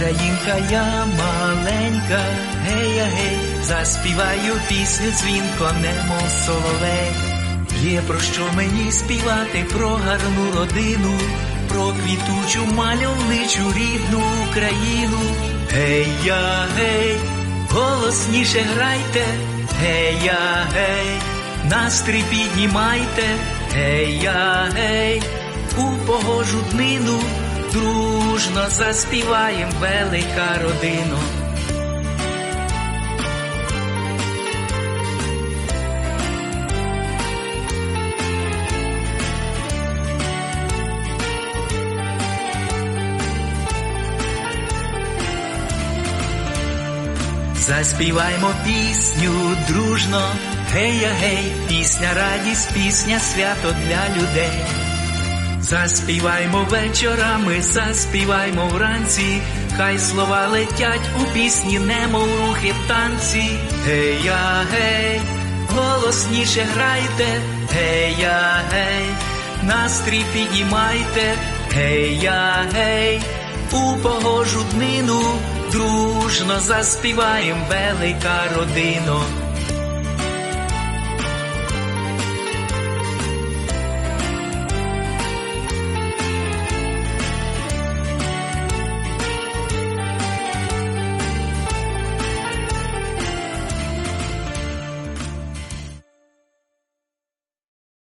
Українка я маленька, гея гей, заспіваю пісню дзвінко, немов соловей. Є про що мені співати, про гарну родину, про квітучу мальовничу рідну Україну. Гей я гей, голосніше грайте, гей гей, настрій піднімайте, гей я гей, у погожу днину дружно заспіваєм велика родино. Заспіваймо пісню дружно, гея гей, пісня радість, пісня свято для людей. Заспіваймо вечорами, заспіваймо вранці, хай слова летять у пісні, немов рухи в танці. Гея гей, голосніше грайте, гея гей, настрій піднімайте, гея гей, у погожу днину дружно заспіваєм велика родино.